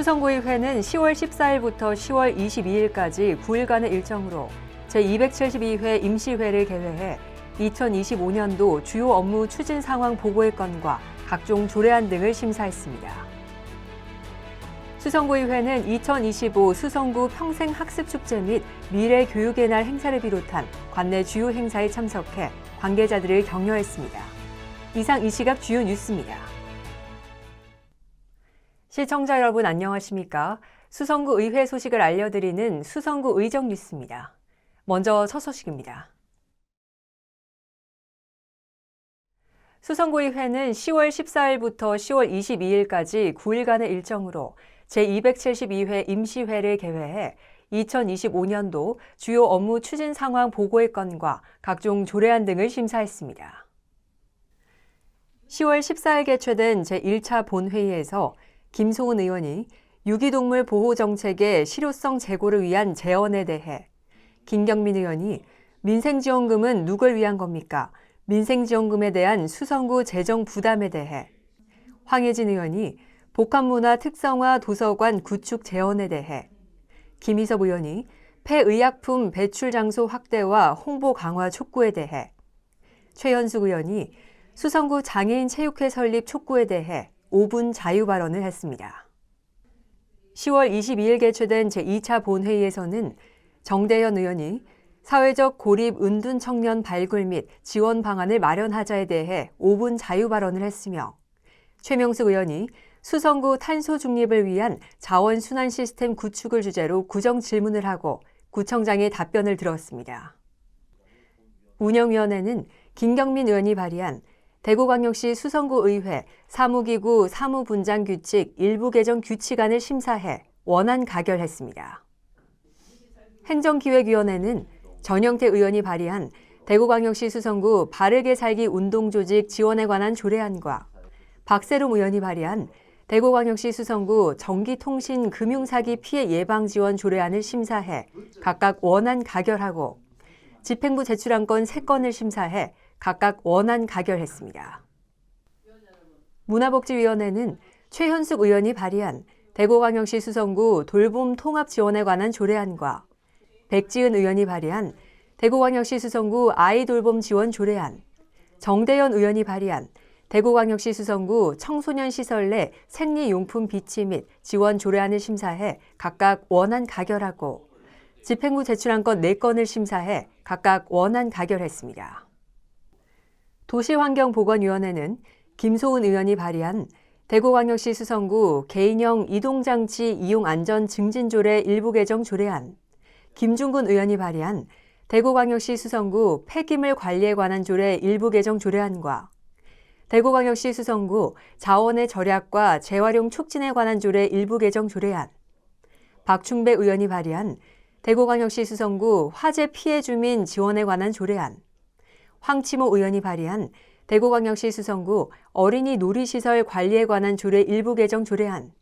수성구의회는 10월 14일부터 10월 22일까지 9일간의 일정으로 제272회 임시회를 개회해 2025년도 주요 업무 추진 상황 보고의 건과 각종 조례안 등을 심사했습니다. 수성구의회는 2025 수성구 평생학습축제 및 미래 교육의 날 행사를 비롯한 관내 주요 행사에 참석해 관계자들을 격려했습니다. 이상 이 시각 주요 뉴스입니다. 시청자 여러분 안녕하십니까? 수성구 의회 소식을 알려드리는 수성구 의정 뉴스입니다. 먼저 첫 소식입니다. 수성구의회는 10월 14일부터 10월 22일까지 9일간의 일정으로 제272회 임시회를 개회해 2025년도 주요 업무 추진 상황 보고의 건과 각종 조례안 등을 심사했습니다. 10월 14일 개최된 제1차 본회의에서 김소은 의원이 유기동물 보호 정책의 실효성 제고를 위한 제언에 대해 김경민 의원이 민생지원금은 누굴 위한 겁니까? 민생지원금에 대한 수성구 재정 부담에 대해 황혜진 의원이 복합문화 특성화 도서관 구축 제언에 대해 김희섭 의원이 폐의약품 배출 장소 확대와 홍보 강화 촉구에 대해 최현숙 의원이 수성구 장애인 체육회 설립 촉구에 대해 5분 자유 발언을 했습니다. 10월 22일 개최된 제2차 본회의에서는 정대현 의원이 사회적 고립 은둔 청년 발굴 및 지원 방안을 마련하자에 대해 5분 자유 발언을 했으며 최명숙 의원이 수성구 탄소 중립을 위한 자원 순환 시스템 구축을 주제로 구정 질문을 하고 구청장의 답변을 들었습니다. 운영위원회는 김경민 의원이 발의한 대구광역시 수성구의회 사무기구 사무분장 규칙 일부 개정 규칙안을 심사해 원안 가결했습니다. 행정기획위원회는 전영태 의원이 발의한 대구광역시 수성구 바르게 살기 운동조직 지원에 관한 조례안과 박세롬 의원이 발의한 대구광역시 수성구 전기통신 금융사기 피해 예방 지원 조례안을 심사해 각각 원안 가결하고 집행부 제출한 건 3건을 심사해 각각 원안 가결했습니다. 문화복지위원회는 최현숙 의원이 발의한 대구광역시 수성구 돌봄 통합 지원에 관한 조례안과 백지은 의원이 발의한 대구광역시 수성구 아이 돌봄 지원 조례안, 정대현 의원이 발의한 대구광역시 수성구 청소년 시설 내 생리용품 비치 및 지원 조례안을 심사해 각각 원안 가결하고 집행부 제출한 건 4건을 심사해 각각 원안 가결했습니다. 도시환경보건위원회는 김소은 의원이 발의한 대구광역시 수성구 개인형 이동장치 이용 안전 증진 조례 일부 개정 조례안, 김중근 의원이 발의한 대구광역시 수성구 폐기물 관리에 관한 조례 일부 개정 조례안과 대구광역시 수성구 자원의 절약과 재활용 촉진에 관한 조례 일부 개정 조례안, 박충배 의원이 발의한 대구광역시 수성구 화재 피해 주민 지원에 관한 조례안, 황치모 의원이 발의한 대구광역시 수성구 어린이 놀이시설 관리에 관한 조례 일부 개정 조례안,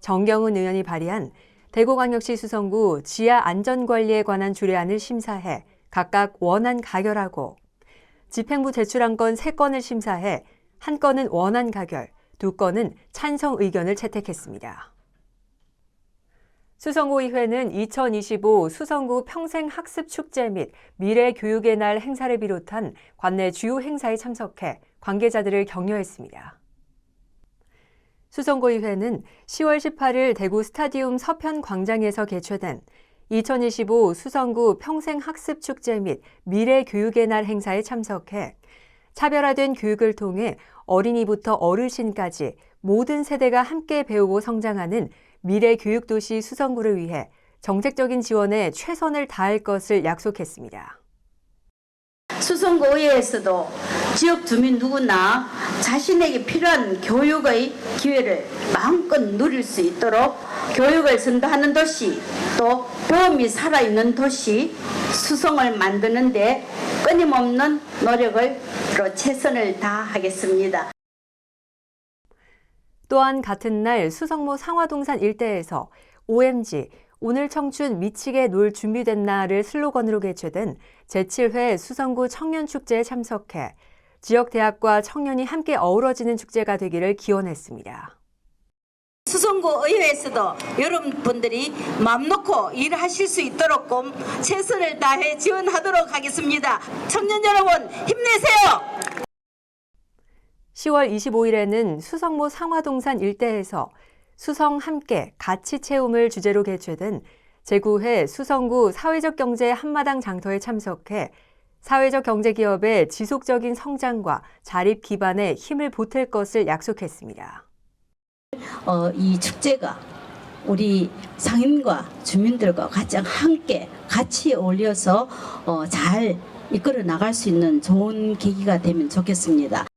정경은 의원이 발의한 대구광역시 수성구 지하 안전관리에 관한 조례안을 심사해 각각 원안 가결하고 집행부 제출한 건 3건을 심사해 한 건은 원안 가결, 두 건은 찬성 의견을 채택했습니다. 수성구의회는 2025 수성구 평생학습축제 및 미래교육의 날 행사를 비롯한 관내 주요 행사에 참석해 관계자들을 격려했습니다. 수성구의회는 10월 18일 대구 스타디움 서편 광장에서 개최된 2025 수성구 평생학습축제 및 미래교육의 날 행사에 참석해 차별화된 교육을 통해 어린이부터 어르신까지 모든 세대가 함께 배우고 성장하는 미래 교육도시 수성구를 위해 정책적인 지원에 최선을 다할 것을 약속했습니다. 수성구의회에서도 지역 주민 누구나 자신에게 필요한 교육의 기회를 마음껏 누릴 수 있도록 교육을 선도하는 도시 또 배움이 살아있는 도시 수성을 만드는 데 끊임없는 노력을 로 최선을 다하겠습니다. 또한 같은 날 수성모 상화동산 일대에서 OMG 오늘 청춘 미치게 놀 준비됐나를 슬로건으로 개최된 제7회 수성구 청년축제에 참석해 지역 대학과 청년이 함께 어우러지는 축제가 되기를 기원했습니다. 수성구 의회에서도 여러분들이 마음 놓고 일하실 수 있도록 좀 최선을 다해 지원하도록 하겠습니다. 청년 여러분 힘내세요. 10월 25일에는 수성모 상화동산 일대에서 수성 함께 같이 채움을 주제로 개최된 제9회 수성구 사회적 경제 한마당 장터에 참석해 사회적 경제 기업의 지속적인 성장과 자립 기반에 힘을 보탤 것을 약속했습니다. 어, 이 축제가 우리 상인과 주민들과 가장 함께 같이 어울려서 어, 잘 이끌어 나갈 수 있는 좋은 계기가 되면 좋겠습니다.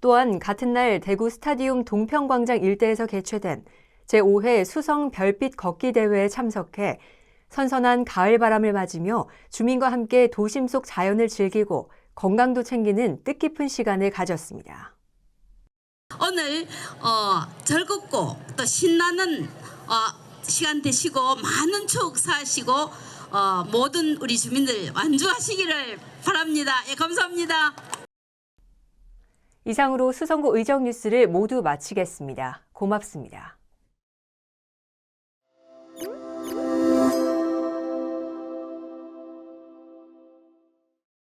또한 같은 날 대구 스타디움 동평광장 일대에서 개최된 제5회 수성 별빛 걷기 대회에 참석해 선선한 가을 바람을 맞으며 주민과 함께 도심 속 자연을 즐기고 건강도 챙기는 뜻깊은 시간을 가졌습니다. 오늘 어, 즐겁고 또 신나는 어, 시간 되시고 많은 추억 사시고 어, 모든 우리 주민들 완주하시기를 바랍니다. 예, 감사합니다. 이상으로 수성구 의정 뉴스를 모두 마치겠습니다. 고맙습니다.